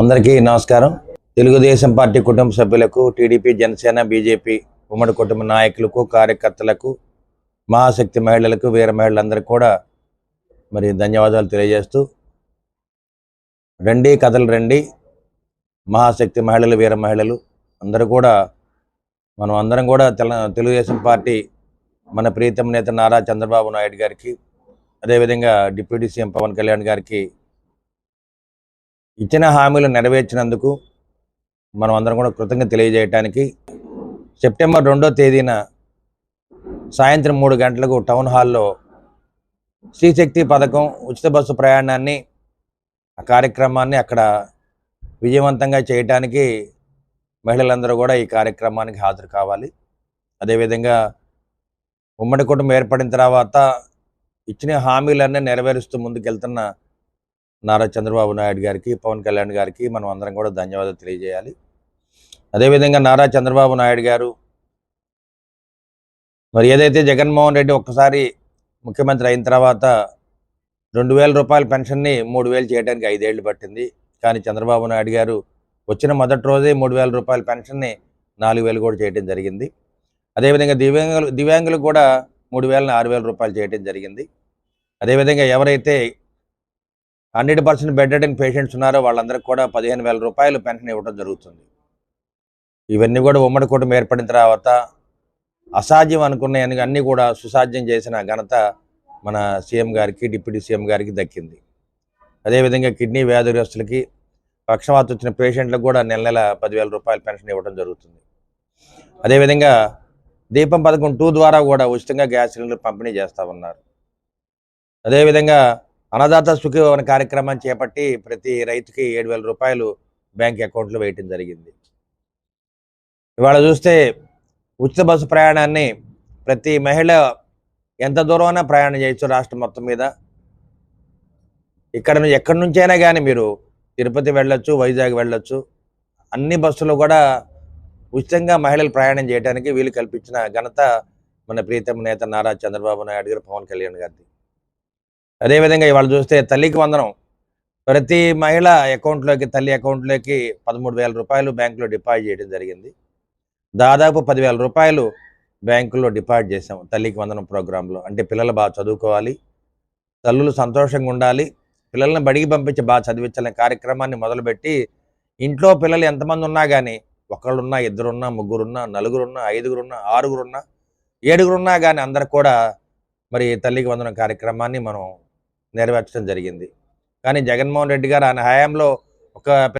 అందరికీ నమస్కారం. తెలుగుదేశం పార్టీ కుటుంబ సభ్యులకు టీడీపీ జనసేన బీజేపీ ఉమ్మడి కుటుంబ నాయకులకు కార్యకర్తలకు మహాశక్తి మహిళలకు వీర మహిళలందరికీ కూడా మరి ధన్యవాదాలు తెలియజేస్తూ రండి కథలు రండి. మహాశక్తి మహిళలు వీర మహిళలు అందరూ కూడా మనం అందరం కూడా తెల తెలుగుదేశం పార్టీ మన ప్రీతం నేత నారా చంద్రబాబు నాయుడు గారికి అదేవిధంగా డిప్యూటీ సీఎం పవన్ కళ్యాణ్ గారికి ఇచ్చిన హామీలు నెరవేర్చినందుకు మనం అందరం కూడా కృతజ్ఞత తెలియజేయటానికి సెప్టెంబర్ రెండో తేదీన సాయంత్రం మూడు గంటలకు టౌన్ హాల్లో శ్రీశక్తి పథకం ఉచిత బస్సు ప్రయాణాన్ని ఆ కార్యక్రమాన్ని అక్కడ విజయవంతంగా చేయటానికి మహిళలందరూ కూడా ఈ కార్యక్రమానికి హాజరు కావాలి. అదేవిధంగా ఉమ్మడి కుటుంబం ఏర్పడిన తర్వాత ఇచ్చిన హామీలన్నీ నెరవేరుస్తూ ముందుకెళ్తున్న నారా చంద్రబాబు నాయుడు గారికి పవన్ కళ్యాణ్ గారికి మనం అందరం కూడా ధన్యవాదాలు తెలియజేయాలి. అదేవిధంగా నారా చంద్రబాబు నాయుడు గారు మరి ఏదైతే జగన్మోహన్ రెడ్డి ఒక్కసారి ముఖ్యమంత్రి అయిన తర్వాత రెండు వేల రూపాయల పెన్షన్ని మూడు వేలు చేయడానికి ఐదేళ్ళు పట్టింది. కానీ చంద్రబాబు నాయుడు గారు వచ్చిన మొదటి రోజే మూడు వేల రూపాయల పెన్షన్ని నాలుగు వేలు కూడా చేయడం జరిగింది. అదేవిధంగా దివ్యాంగులు దివ్యాంగులకు కూడా మూడు వేలని ఆరు వేల రూపాయలు చేయడం జరిగింది. అదేవిధంగా ఎవరైతే హండ్రెడ్ పర్సెంట్ బెడ్ పేషెంట్స్ ఉన్నారో. వాళ్ళందరికీ కూడా పదిహేను వేల రూపాయలు పెన్షన్ ఇవ్వడం జరుగుతుంది. ఇవన్నీ కూడా ఉమ్మడి కూటమి ఏర్పడిన తర్వాత అసాధ్యం అనుకున్న అన్నీ కూడా సుసాధ్యం చేసిన ఘనత మన సీఎం గారికి డిప్యూటీ సీఎం గారికి దక్కింది. అదేవిధంగా కిడ్నీ వ్యాధిగ్రస్తులకి పక్షవాత వచ్చిన పేషెంట్లకు కూడా నెల నెల పదివేల రూపాయల పెన్షన్ ఇవ్వడం జరుగుతుంది. అదేవిధంగా దీపం పథకం టూ ద్వారా కూడా ఉచితంగా గ్యాస్ సిలిండర్ పంపిణీ చేస్తూ ఉన్నారు. అదేవిధంగా అన్నదాత సుఖీభవన కార్యక్రమం చేపట్టి ప్రతి రైతుకి ఏడు వేల రూపాయలు బ్యాంక్ అకౌంట్లో వేయటం జరిగింది. ఇవాళ చూస్తే ఉచిత బస్సు ప్రయాణాన్ని ప్రతి మహిళ ఎంత దూరమైనా ప్రయాణం చేయొచ్చు రాష్ట్రం మొత్తం మీద. ఇక్కడ ఎక్కడి నుంచైనా కానీ మీరు తిరుపతి వెళ్ళొచ్చు వైజాగ్ వెళ్ళొచ్చు. అన్ని బస్సులు కూడా ఉచితంగా మహిళలు ప్రయాణం చేయడానికి వీలు కల్పించిన ఘనత మన ప్రీతం నేత నారా చంద్రబాబు నాయుడు గారు పవన్ కళ్యాణ్ గారిది. అదేవిధంగా ఇవాళ చూస్తే తల్లికి వందనం. ప్రతి మహిళ అకౌంట్లోకి తల్లి అకౌంట్లోకి పదమూడు వేల రూపాయలు బ్యాంకులో డిపాజిట్ చేయడం జరిగింది. దాదాపు పదివేల రూపాయలు బ్యాంకులో డిపాజిట్ చేసాం తల్లికి వందనం ప్రోగ్రాంలో. అంటే పిల్లలు బాగా చదువుకోవాలి తల్లులు సంతోషంగా ఉండాలి పిల్లల్ని బడికి పంపించి బాగా చదివించాలనే కార్యక్రమాన్ని మొదలుపెట్టి ఇంట్లో పిల్లలు ఎంతమంది ఉన్నా కానీ ఒకళ్ళున్నా ఇద్దరున్నా ముగ్గురున్నా నలుగురున్నా ఐదుగురున్నా ఆరుగురున్నా ఏడుగురున్నా కానీ అందరు కూడా మరి తల్లికి వందనం కార్యక్రమాన్ని మనం నెరవేర్చడం జరిగింది. కానీ జగన్మోహన్ రెడ్డి గారు ఆయన హయాంలో ఒక